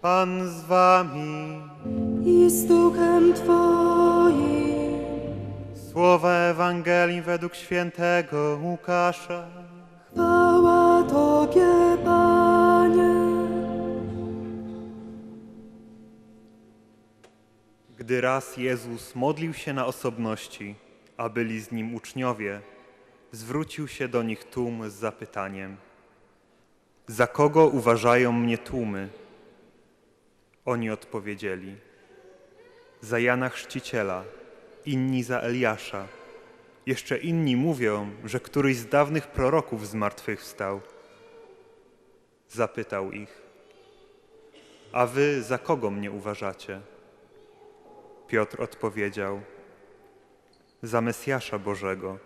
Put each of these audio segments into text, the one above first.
Pan z wami. i z duchem Twoim. Słowa Ewangelii według świętego Łukasza. Chwała Tobie, Panie. Gdy raz Jezus modlił się na osobności, a byli z nim uczniowie, zwrócił się do nich tłum z zapytaniem: Za kogo uważają mnie tłumy? Oni odpowiedzieli: Za Jana Chrzciciela, inni za Eliasza. Jeszcze inni mówią, że któryś z dawnych proroków zmartwychwstał. Zapytał ich: A wy za kogo mnie uważacie? Piotr odpowiedział: Za Mesjasza Bożego.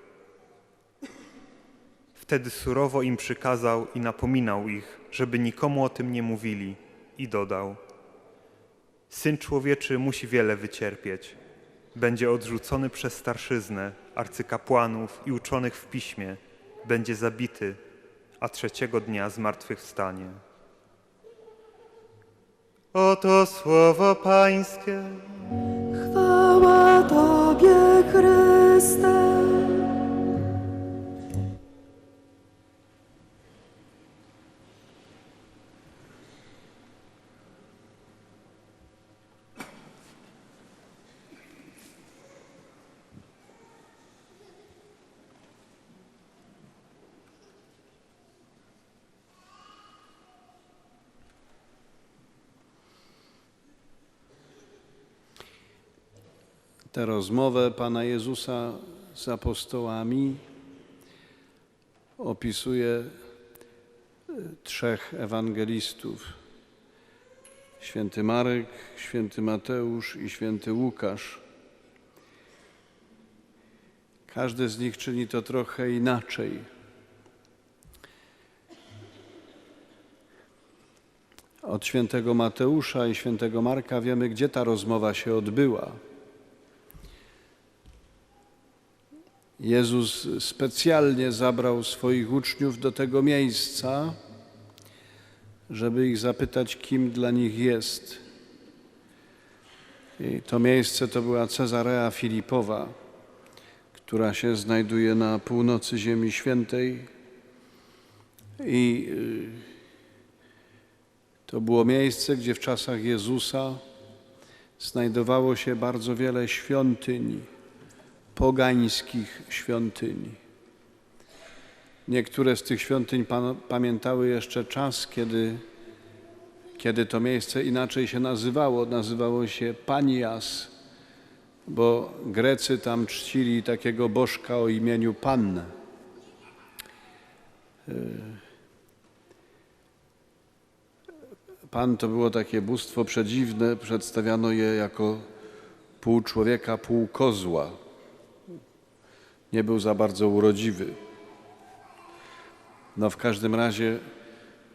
Wtedy surowo im przykazał i napominał ich, żeby nikomu o tym nie mówili, i dodał: Syn człowieczy musi wiele wycierpieć. Będzie odrzucony przez starszyznę, arcykapłanów i uczonych w piśmie, będzie zabity, a trzeciego dnia zmartwychwstanie. Oto słowo Pańskie. Chwała Tobie, Chryste. Tę rozmowę Pana Jezusa z apostołami opisuje e, trzech ewangelistów. Święty Marek, święty Mateusz i święty Łukasz. Każdy z nich czyni to trochę inaczej. Od świętego Mateusza i świętego Marka wiemy, gdzie ta rozmowa się odbyła. Jezus specjalnie zabrał swoich uczniów do tego miejsca, żeby ich zapytać, kim dla nich jest. I to miejsce to była Cezarea Filipowa, która się znajduje na północy Ziemi Świętej. I y, to było miejsce, gdzie w czasach Jezusa znajdowało się bardzo wiele świątyń pogańskich świątyni. Niektóre z tych świątyń pamiętały jeszcze czas, kiedy, kiedy to miejsce inaczej się nazywało. Nazywało się Panias, bo Grecy tam czcili takiego bożka o imieniu Pan. Pan to było takie bóstwo przedziwne, przedstawiano je jako pół człowieka, pół kozła nie był za bardzo urodziwy. No w każdym razie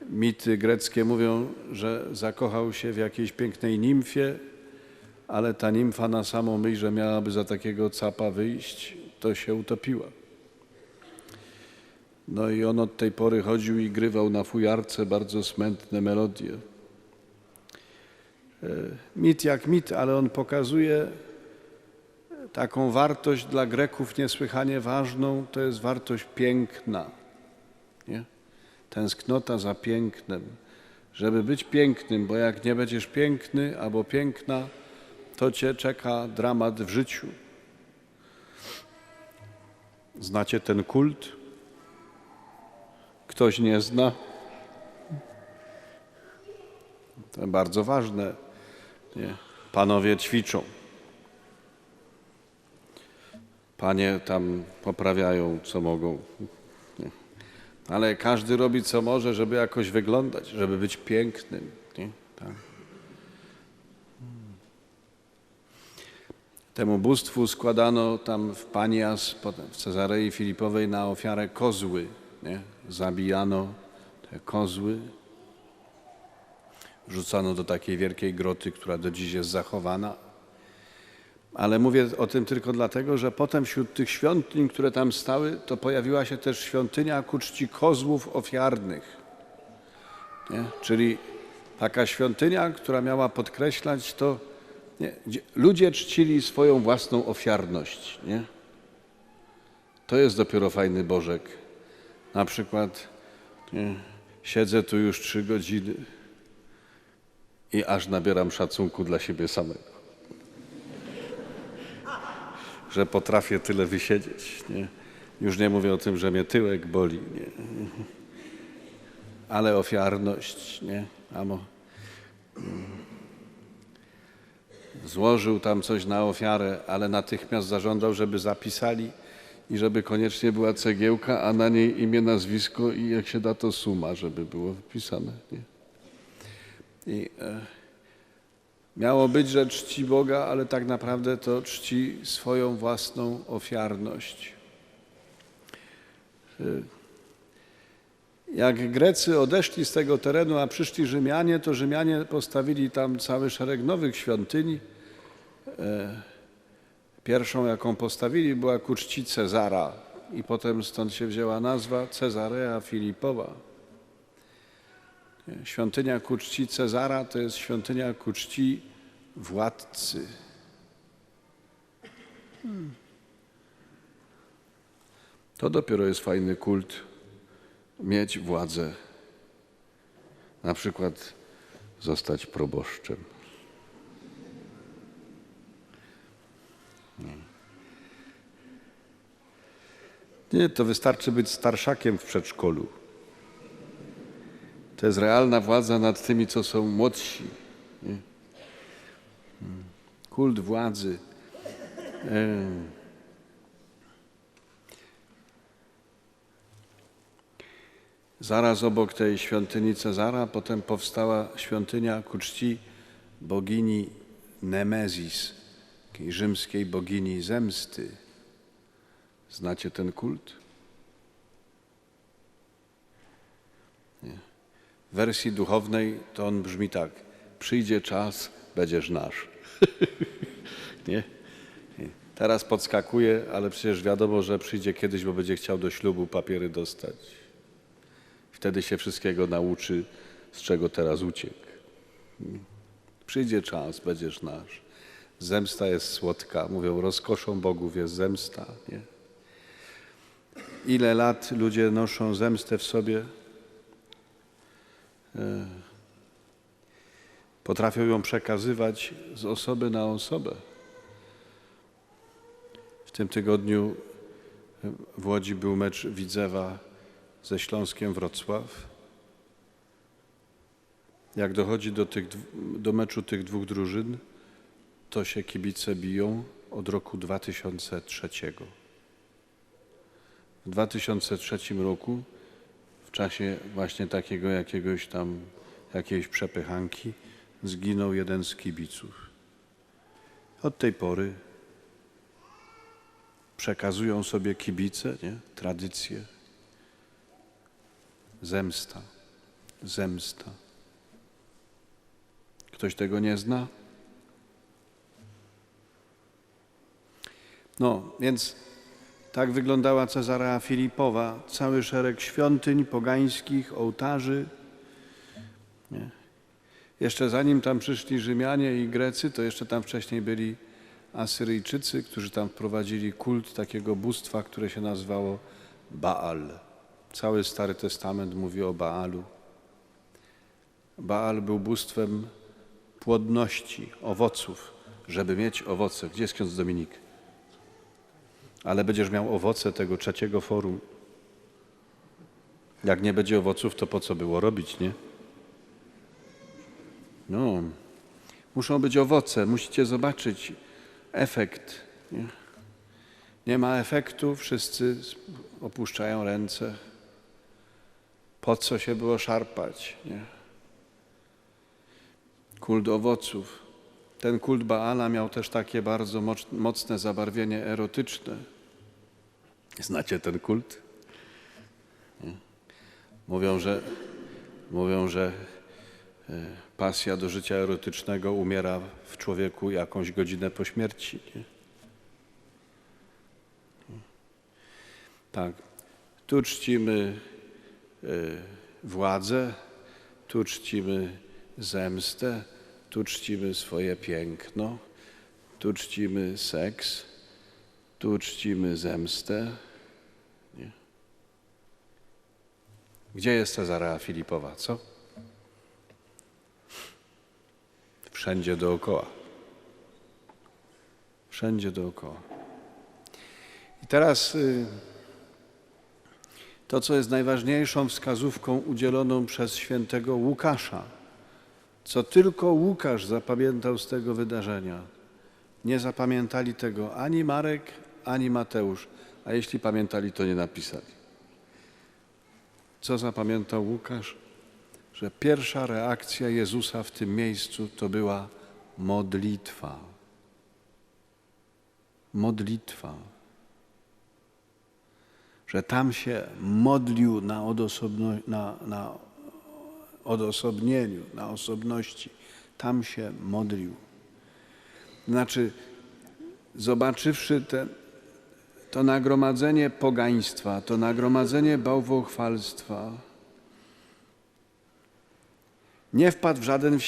mity greckie mówią, że zakochał się w jakiejś pięknej nimfie, ale ta nimfa na samą myśl, że miałaby za takiego capa wyjść, to się utopiła. No i on od tej pory chodził i grywał na fujarce bardzo smętne melodie. E, mit jak mit, ale on pokazuje taką wartość dla Greków niesłychanie ważną, to jest wartość piękna. Nie? Tęsknota za pięknem. Żeby być pięknym, bo jak nie będziesz piękny albo piękna, to cię czeka dramat w życiu. Znacie ten kult? Ktoś nie zna? To bardzo ważne. Nie? Panowie ćwiczą. Panie tam poprawiają, co mogą. Nie. Ale każdy robi, co może, żeby jakoś wyglądać, żeby być pięknym. Nie? Tak. Temu bóstwu składano tam w Panias, potem w Cezarei Filipowej na ofiarę kozły. Nie? Zabijano te kozły, rzucano do takiej wielkiej groty, która do dziś jest zachowana. Ale mówię o tym tylko dlatego, że potem wśród tych świątyń, które tam stały, to pojawiła się też świątynia ku czci kozłów ofiarnych. Nie? Czyli taka świątynia, która miała podkreślać to, nie, ludzie czcili swoją własną ofiarność. Nie? To jest dopiero fajny Bożek. Na przykład nie, siedzę tu już trzy godziny i aż nabieram szacunku dla siebie samego. Że potrafię tyle wysiedzieć. Nie? Już nie mówię o tym, że mnie tyłek boli. Nie? Ale ofiarność, nie? Amo. Złożył tam coś na ofiarę, ale natychmiast zażądał, żeby zapisali i żeby koniecznie była cegiełka, a na niej imię, nazwisko i jak się da to suma, żeby było wpisane. Nie? I e, miało być, że czci Boga, ale tak naprawdę to czci swoją własną ofiarność. E, Jak Grecy odeszli z tego terenu, a przyszli Rzymianie, to Rzymianie postawili tam cały szereg nowych świątyń. E, Pierwszą, jaką postawili, była ku czci Cezara i potem stąd się wzięła nazwa Cezarea Filipowa. Świątynia ku czci Cezara to jest świątynia ku czci władcy. Hmm. To dopiero jest fajny kult, mieć władzę. Na przykład zostać proboszczem. Nie, to wystarczy być starszakiem w przedszkolu. To jest realna władza nad tymi, co są młodsi. Nie? Hmm. Kult władzy. E. Zaraz obok tej świątyni Cezara potem powstała świątynia ku czci bogini Nemezis, takiej rzymskiej bogini zemsty. Znacie ten kult? W wersji duchownej to on brzmi tak: Przyjdzie czas, będziesz nasz. Nie? Teraz podskakuje, ale przecież wiadomo, że przyjdzie kiedyś, bo będzie chciał do ślubu papiery dostać. Wtedy się wszystkiego nauczy, z czego teraz uciekł. Przyjdzie czas, będziesz nasz. Zemsta jest słodka. Mówią, rozkoszą bogów jest zemsta. Nie? Ile lat ludzie noszą zemstę w sobie? Potrafią ją przekazywać z osoby na osobę. W tym tygodniu w Łodzi był mecz Widzewa ze Śląskiem Wrocław. Jak dochodzi do, tych, do meczu tych dwóch drużyn, to się kibice biją od roku 2003. W 2003 roku, czasie właśnie takiego jakiegoś tam, jakiejś przepychanki, zginął jeden z kibiców. Od tej pory przekazują sobie kibice nie? tradycje. Zemsta, zemsta. Ktoś tego nie zna? No, więc tak wyglądała Cezarea Filipowa. Cały szereg świątyń pogańskich, ołtarzy. Nie. Jeszcze zanim tam przyszli Rzymianie i Grecy, to jeszcze tam wcześniej byli Asyryjczycy, którzy tam wprowadzili kult takiego bóstwa, które się nazywało Baal. Cały Stary Testament mówi o Baalu. Baal był bóstwem płodności, owoców, żeby mieć owoce. Gdzie jest ksiądz Dominik? Ale będziesz miał owoce tego trzeciego forum. Jak nie będzie owoców, to po co było robić, nie? No, muszą być owoce, musicie zobaczyć efekt. Nie, nie ma efektu, wszyscy opuszczają ręce. Po co się było szarpać? Nie? Kult owoców. Ten kult Baala miał też takie bardzo moc- mocne zabarwienie erotyczne. Znacie ten kult? Mówią, że, mówią, że e, pasja do życia erotycznego umiera w człowieku jakąś godzinę po śmierci. Nie? Tak. Tu czcimy e, władzę, tu czcimy zemstę, tu czcimy swoje piękno, tu czcimy seks, tu czcimy zemstę. Nie? Gdzie jest Cezarea Filipowa, co? Wszędzie dookoła. Wszędzie dookoła. I teraz y, to, co jest najważniejszą wskazówką udzieloną przez świętego Łukasza, co tylko Łukasz zapamiętał z tego wydarzenia. Nie zapamiętali tego ani Marek, ani Mateusz, a jeśli pamiętali, to nie napisali. Co zapamiętał Łukasz? Że pierwsza reakcja Jezusa w tym miejscu to była modlitwa. Modlitwa. Że tam się modlił na, odosobno, na, na odosobnieniu, na osobności. Tam się modlił. Znaczy, zobaczywszy te, to nagromadzenie pogaństwa, to nagromadzenie bałwochwalstwa, nie wpadł w żaden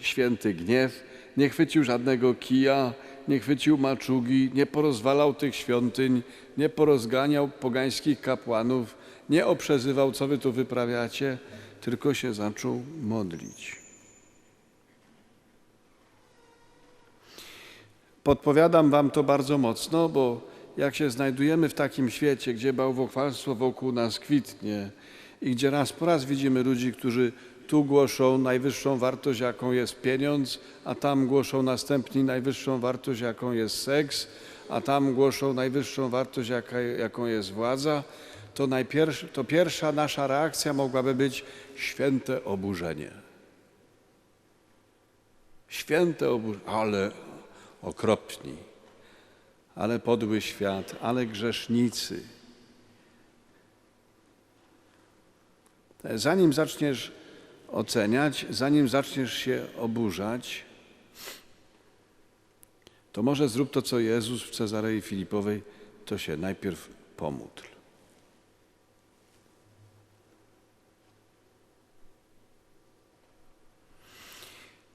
święty gniew, nie chwycił żadnego kija, nie chwycił maczugi, nie porozwalał tych świątyń, nie porozganiał pogańskich kapłanów, nie oprzezywał, co wy tu wyprawiacie, tylko się zaczął modlić. Podpowiadam wam to bardzo mocno, bo jak się znajdujemy w takim świecie, gdzie bałwochwalstwo wokół nas kwitnie i gdzie raz po raz widzimy ludzi, którzy tu głoszą najwyższą wartość, jaką jest pieniądz, a tam głoszą następni najwyższą wartość, jaką jest seks, a tam głoszą najwyższą wartość, jaka, jaką jest władza, to, to pierwsza nasza reakcja mogłaby być święte oburzenie. Święte oburzenie, ale okropni, ale podły świat, ale grzesznicy. Zanim zaczniesz oceniać, zanim zaczniesz się oburzać, to może zrób to, co Jezus w Cezarei Filipowej, to się najpierw pomódl.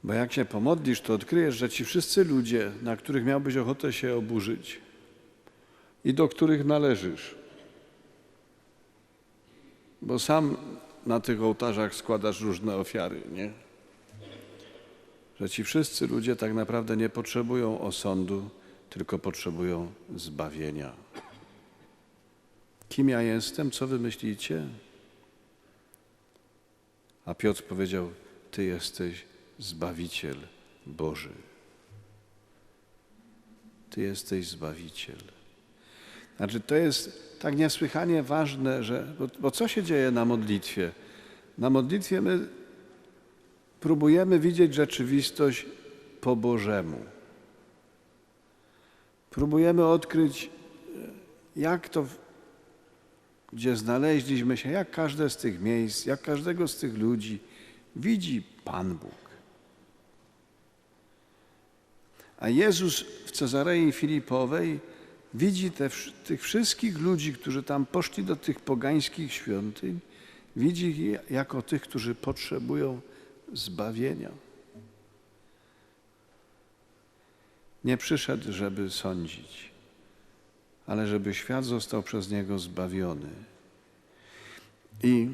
Bo jak się pomodlisz, to odkryjesz, że ci wszyscy ludzie, na których miałbyś ochotę się oburzyć i do których należysz, bo sam na tych ołtarzach składasz różne ofiary, nie? Że ci wszyscy ludzie tak naprawdę nie potrzebują osądu, tylko potrzebują zbawienia. Kim ja jestem? Co wy myślicie? A Piotr powiedział: Ty jesteś Zbawiciel Boży. Ty jesteś Zbawiciel. Znaczy, to jest tak niesłychanie ważne, że. Bo, bo co się dzieje na modlitwie? Na modlitwie my próbujemy widzieć rzeczywistość po Bożemu. Próbujemy odkryć, jak to, gdzie znaleźliśmy się, jak każde z tych miejsc, jak każdego z tych ludzi widzi Pan Bóg. A Jezus w Cezarei Filipowej widzi te, tych wszystkich ludzi, którzy tam poszli do tych pogańskich świątyń, widzi ich jako tych, którzy potrzebują zbawienia. Nie przyszedł, żeby sądzić, ale żeby świat został przez Niego zbawiony. I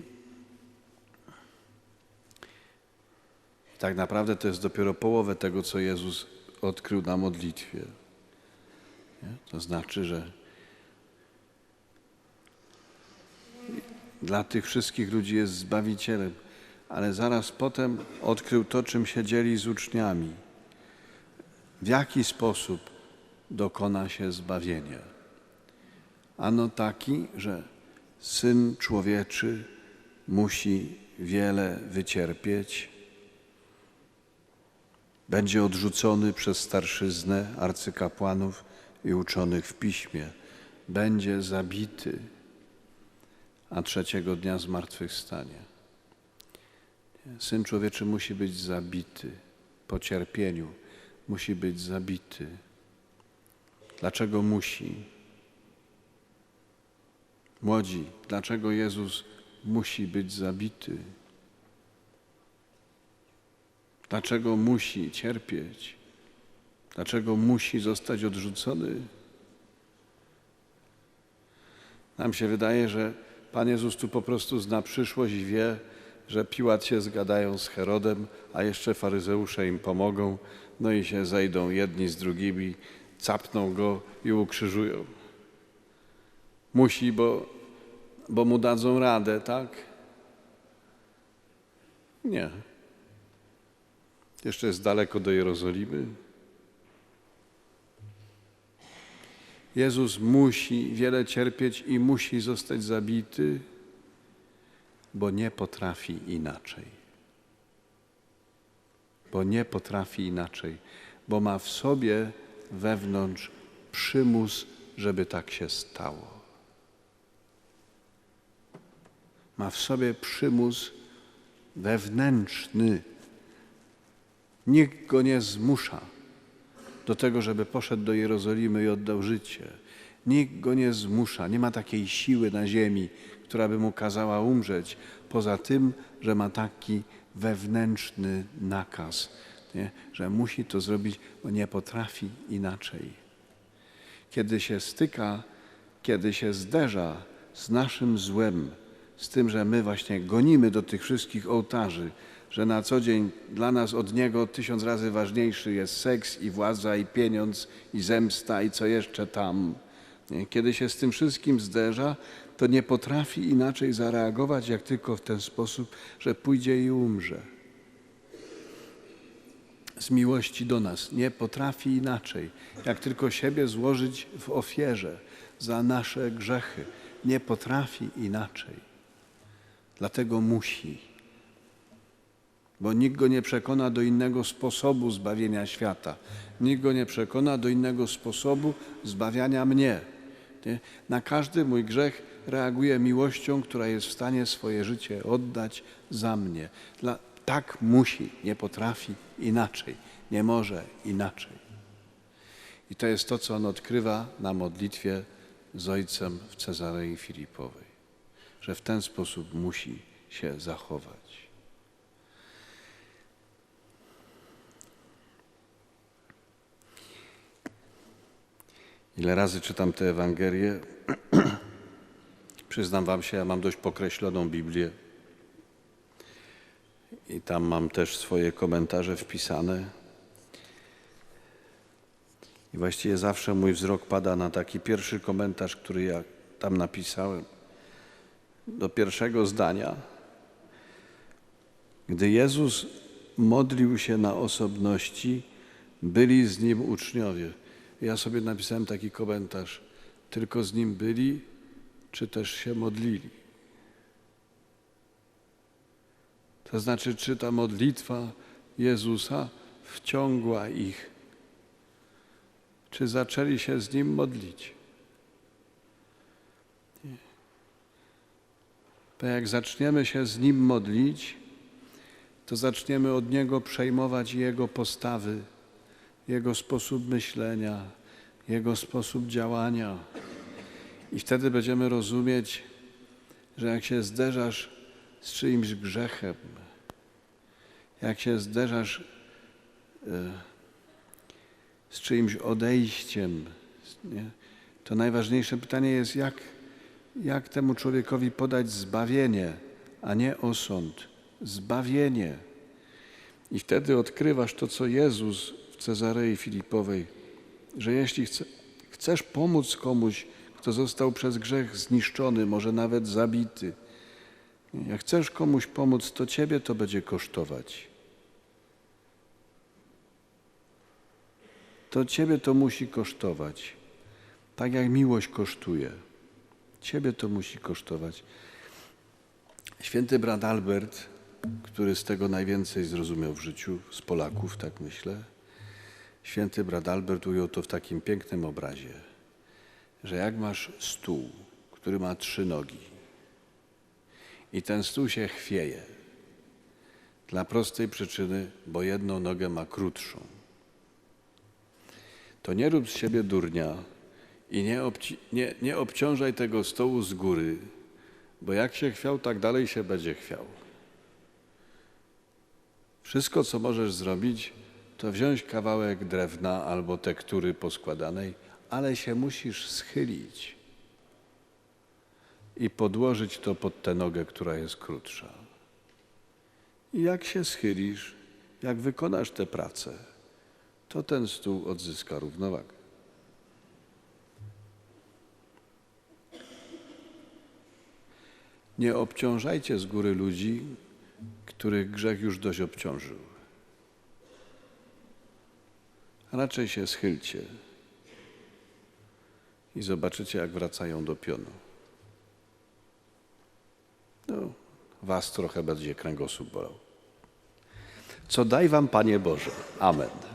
tak naprawdę to jest dopiero połowę tego, co Jezus odkrył na modlitwie. Nie? To znaczy, że dla tych wszystkich ludzi jest Zbawicielem, ale zaraz potem odkrył to, czym się dzieli z uczniami. W jaki sposób dokona się zbawienie? Ano taki, że Syn Człowieczy musi wiele wycierpieć, będzie odrzucony przez starszyznę arcykapłanów i uczonych w piśmie, będzie zabity, a trzeciego dnia zmartwychwstanie. Syn Człowieczy musi być zabity po cierpieniu, musi być zabity. Dlaczego musi? Młodzi, dlaczego Jezus musi być zabity? Dlaczego musi cierpieć? Dlaczego musi zostać odrzucony? Nam się wydaje, że Pan Jezus tu po prostu zna przyszłość i wie, że Piłat się zgadają z Herodem, a jeszcze faryzeusze im pomogą, no i się zejdą jedni z drugimi, capną go i ukrzyżują. Musi, bo, bo mu dadzą radę, tak? Nie. Jeszcze jest daleko do Jerozolimy. Jezus musi wiele cierpieć i musi zostać zabity, bo nie potrafi inaczej. Bo nie potrafi inaczej, bo ma w sobie wewnątrz przymus, żeby tak się stało. Ma w sobie przymus wewnętrzny. Nikt go nie zmusza do tego, żeby poszedł do Jerozolimy i oddał życie. Nikt go nie zmusza, nie ma takiej siły na ziemi, która by mu kazała umrzeć, poza tym, że ma taki wewnętrzny nakaz, nie? że musi to zrobić, bo nie potrafi inaczej. Kiedy się styka, kiedy się zderza z naszym złem, z tym, że my właśnie gonimy do tych wszystkich ołtarzy, że na co dzień dla nas od Niego tysiąc razy ważniejszy jest seks i władza i pieniądz i zemsta i co jeszcze tam. Kiedy się z tym wszystkim zderza, to nie potrafi inaczej zareagować, jak tylko w ten sposób, że pójdzie i umrze. Z miłości do nas nie potrafi inaczej, jak tylko siebie złożyć w ofierze za nasze grzechy. Nie potrafi inaczej. Dlatego musi bo nikt go nie przekona do innego sposobu zbawienia świata. Nikt go nie przekona do innego sposobu zbawiania mnie. Nie? Na każdy mój grzech reaguje miłością, która jest w stanie swoje życie oddać za mnie. Dla, tak musi, nie potrafi inaczej, nie może inaczej. I to jest to, co on odkrywa na modlitwie z Ojcem w Cezarei Filipowej, że w ten sposób musi się zachować. Ile razy czytam tę Ewangelię, przyznam Wam się, ja mam dość pokreśloną Biblię i tam mam też swoje komentarze wpisane. I właściwie zawsze mój wzrok pada na taki pierwszy komentarz, który ja tam napisałem, do pierwszego zdania. Gdy Jezus modlił się na osobności, byli z nim uczniowie. Ja sobie napisałem taki komentarz. Tylko z nim byli, czy też się modlili? To znaczy, czy ta modlitwa Jezusa wciągła ich, czy zaczęli się z nim modlić? Nie. Bo jak zaczniemy się z nim modlić, to zaczniemy od niego przejmować jego postawy jego sposób myślenia, Jego sposób działania. I wtedy będziemy rozumieć, że jak się zderzasz z czyimś grzechem, jak się zderzasz e, z czyimś odejściem, nie, to najważniejsze pytanie jest, jak, jak temu człowiekowi podać zbawienie, a nie osąd. Zbawienie. I wtedy odkrywasz to, co Jezus Cezarei Filipowej, że jeśli chce, chcesz pomóc komuś, kto został przez grzech zniszczony, może nawet zabity, jak chcesz komuś pomóc, to ciebie to będzie kosztować. To ciebie to musi kosztować. Tak jak miłość kosztuje. Ciebie to musi kosztować. Święty brat Albert, który z tego najwięcej zrozumiał w życiu, z Polaków, tak myślę, Święty brat Albert ujął to w takim pięknym obrazie, że jak masz stół, który ma trzy nogi i ten stół się chwieje dla prostej przyczyny, bo jedną nogę ma krótszą, to nie rób z siebie durnia i nie, obci- nie, nie obciążaj tego stołu z góry, bo jak się chwiał, tak dalej się będzie chwiał. Wszystko, co możesz zrobić, to wziąć kawałek drewna albo tektury poskładanej, ale się musisz schylić i podłożyć to pod tę nogę, która jest krótsza. I jak się schylisz, jak wykonasz tę pracę, to ten stół odzyska równowagę. Nie obciążajcie z góry ludzi, których grzech już dość obciążył. Raczej się schylcie i zobaczycie, jak wracają do pionu. No, was trochę będzie kręgosłup bolał. Co daj wam, Panie Boże. Amen.